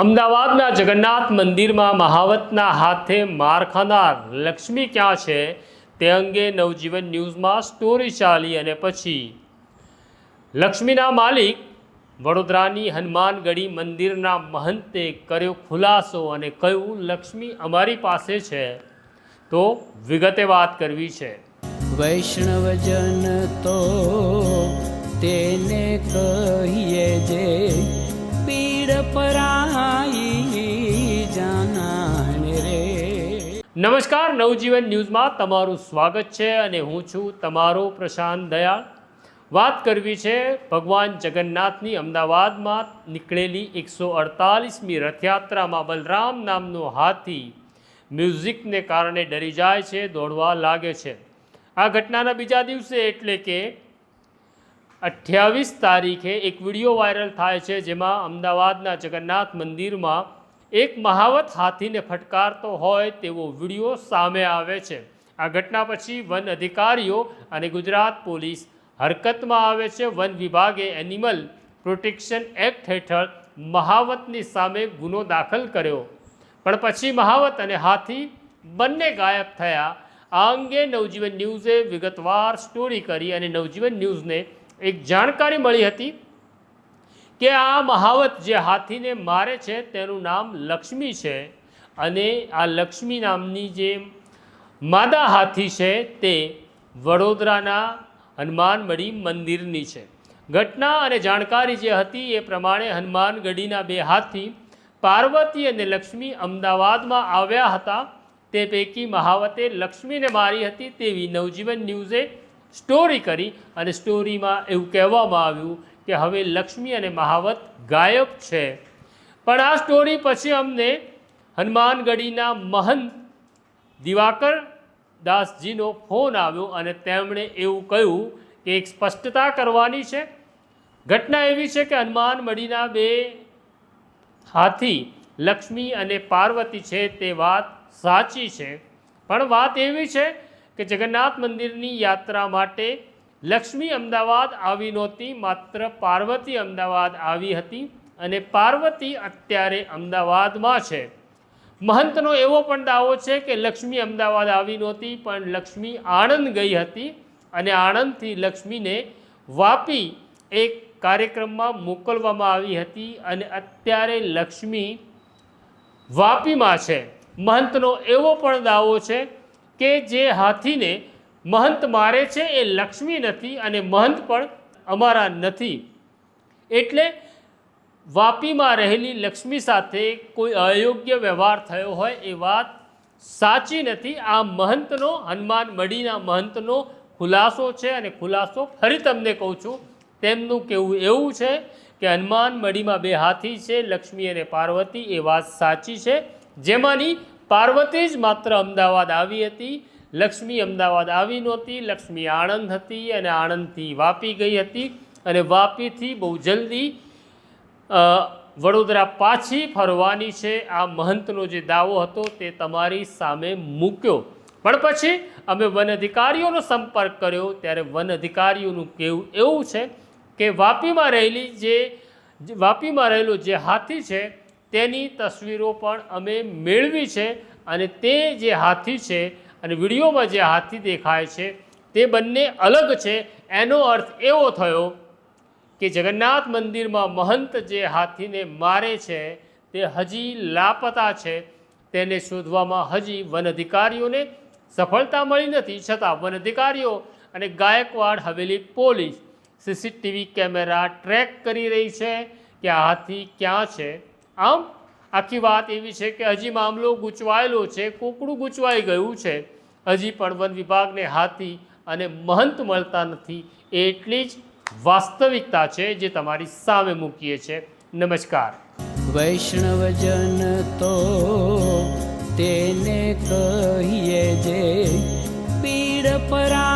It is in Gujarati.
અમદાવાદના જગન્નાથ મંદિરમાં મહાવતના હાથે માર ખાનાર લક્ષ્મી ક્યાં છે તે અંગે નવજીવન ન્યૂઝમાં સ્ટોરી ચાલી અને પછી લક્ષ્મીના માલિક વડોદરાની હનુમાનગઢી મંદિરના મહંતે કર્યો ખુલાસો અને કહ્યું, લક્ષ્મી અમારી પાસે છે. તો વિગતે વાત કરવી છે. વૈષ્ણવજન તો તેને કહીએ જે પીડ પરાઈ નમસ્કાર, નવજીવન ન્યૂઝમાં તમારું સ્વાગત છે અને હું છું તમારો પ્રશાંત દયાળ. વાત કરવી છે ભગવાન જગન્નાથની અમદાવાદમાં નીકળેલી એકસો અડતાલીસમી રથયાત્રામાં બલરામ નામનો હાથી મ્યુઝિકને કારણે ડરી જાય છે, દોડવા લાગે છે. આ ઘટનાના બીજા દિવસે એટલે કે અઠ્યાવીસ તારીખે એક વીડિયો વાયરલ થાય છે જેમાં અમદાવાદના જગન્નાથ મંદિરમાં એક મહાવત હાથીને ફટકારતો હોય તેવો વીડિયો સામે આવે છે. આ ઘટના પછી વન અધિકારીઓ અને ગુજરાત પોલીસ હરકતમાં આવે છે. વન વિભાગે એનિમલ પ્રોટેક્શન એક્ટ હેઠળ મહાવતની સામે ગુનો દાખલ કર્યો. પણ પછી મહાવત અને હાથી બંને ગાયબ થયા. આ અંગે નવજીવન ન્યૂઝે વિગતવાર સ્ટોરી કરી અને નવજીવન ન્યૂઝને એક જાણકારી મળી હતી. કે આ મહાવત જે હાથીને મારે છે તેનું નામ લક્ષ્મી છે અને આ લક્ષ્મી નામની જે માદા હાથી છે તે વડોદરાના હનુમાનમઢી મંદિરની છે. ઘટના અને જાણકારી જે હતી એ પ્રમાણે હનુમાનગઢીના બે હાથી પાર્વતી અને લક્ષ્મી અમદાવાદમાં આવ્યા હતા. તે પૈકી મહાવતે લક્ષ્મીને મારી હતી તેવી નવજીવન ન્યૂઝે સ્ટોરી કરી અને સ્ટોરીમાં એવું કહેવામાં આવ્યું કે હવે લક્ષ્મી અને મહાવત ગાયબ છે. પણ આ સ્ટોરી પછી અમને હનુમાનગઢીના મહંત દિવાકર દાસજીનો ફોન આવ્યો અને તેમણે એવું કહ્યું કે એક સ્પષ્ટતા કરવાની છે. ઘટના એવી છે કે હનુમાનમઢીના બે હાથી, લક્ષ્મી અને પાર્વતી છે તે વાત સાચી છે. પણ વાત એવી છે કે જગન્નાથ મંદિરની યાત્રા માટે લક્ષ્મી અમદાવાદ આવી નહોતી, માત્ર પાર્વતી અમદાવાદ આવી હતી અને પાર્વતી અત્યારે અમદાવાદમાં છે. મહંતનો એવો પણ દાવો છે કે લક્ષ્મી અમદાવાદ આવી નહોતી, પણ લક્ષ્મી આણંદ ગઈ હતી અને આણંદથી લક્ષ્મીને વાપી એક કાર્યક્રમમાં મોકલવામાં આવી હતી અને અત્યારે લક્ષ્મી વાપીમાં છે. મહંતનો એવો પણ દાવો છે કે જે હાથીને મહંત મારે છે એ લક્ષ્મી નથી અને મહંત પણ અમારા નથી. એટલે વાપીમાં રહેલી લક્ષ્મી સાથે કોઈ અયોગ્ય વ્યવહાર થયો હોય એ વાત સાચી નથી. આ મહંતનો, હનુમાન મળીના મહંતનો ખુલાસો છે અને ખુલાસો ફરી તમને કહું છું, તેમનું કહેવું એવું છે કે હનુમાન મળીમાં બે હાથી છે, લક્ષ્મી અને પાર્વતી, એ વાત સાચી છે. જેમાંની પાર્વતી જ માત્ર અમદાવાદ આવી હતી લક્ષ્મી અમદાવાદ આવી નહોતી, લક્ષ્મી આણંદ હતી અને આણંદથી વાપી ગઈ હતી અને વાપીથી બહુ જલ્દી વડોદરા પાછી ફરવાની છે. આ મહંતનો જે દાવો હતો તે તમારી સામે મૂક્યો. પણ પછી અમે વન અધિકારીઓનો સંપર્ક કર્યો. ત્યારે વન અધિકારીઓનું કહેવું એવું છે કે વાપીમાં રહેલી જે, વાપીમાં રહેલો જે હાથી છે, તેની તસવીરો પણ અમે મેળવી છે અને તે જે હાથી છે અને વિડીયોમાં જે હાથી દેખાય છે, તે બંને અલગ છે. એનો અર્થ એવો થયો કે જગન્નાથ મંદિરમાં મહંત જે હાથીને મારે છે, તે હજી લાપતા છે. તેને શોધવામાં હજી વન અધિકારીઓને સફળતા મળી નથી. છતાં વન અધિકારીઓ અને Gaikwad Haveli police CCTV camera track કરી રહી છે કે આ હાથી ક્યાં છે. આમ આખી વાત એવી છે કે હજી મામલો ગૂંચવાયેલો છે, કોકડું ગૂંચવાઈ ગયું છે. હજી પણ વન વિભાગને હાથી અને મહંત મળતા નથી એટલી જ વાસ્તવિકતા છે જે તમારી સામે મૂકીએ છે. નમસ્કાર. વૈષ્ણવજન તો તેને કહીએ જે પીડ પરાઈ